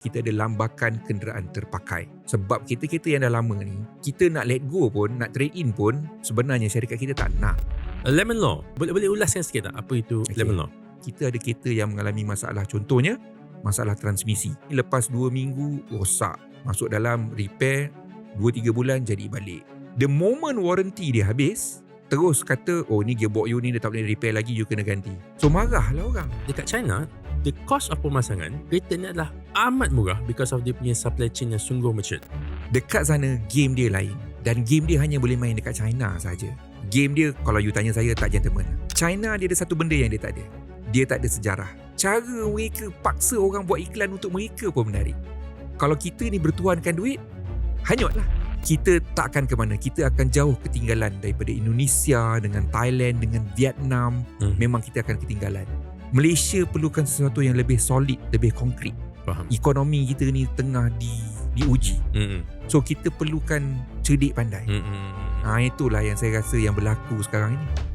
kita ada lambakan kenderaan terpakai. Sebab kereta-kereta yang dah lama ni, kita nak let go pun, nak trade in pun, sebenarnya syarikat kita tak nak. Lemon law. Boleh boleh ulaskan sikit tak apa itu Okey. lemon law? Kita ada kereta yang mengalami masalah. Contohnya, masalah transmisi. Lepas 2 minggu, rosak. Masuk dalam repair, 2-3 bulan jadi balik. The moment warranty dia habis, terus kata, oh ni gearbox you ni dia tak boleh repair lagi, you kena ganti. So marahlah orang. Dekat China, the cost of pemasangan kereta ni adalah amat murah because of dia punya supply chain yang sungguh mature. Dekat sana game dia lain dan game dia hanya boleh main dekat China saja. Game dia kalau you tanya saya tak gentleman. China dia ada satu benda yang dia tak ada. Dia tak ada sejarah. Cara mereka paksa orang buat iklan untuk mereka pun menarik. Kalau kita ni bertuankan duit, hanyutlah. Kita tak akan ke mana. Kita akan jauh ketinggalan daripada Indonesia dengan Thailand dengan Vietnam. Hmm. Memang kita akan ketinggalan. Malaysia perlukan sesuatu yang lebih solid, lebih konkret. Faham. Ekonomi kita ni tengah di diuji. Hmm. So kita perlukan cerdik pandai. Hmm. Ha, itulah yang saya rasa yang berlaku sekarang ini.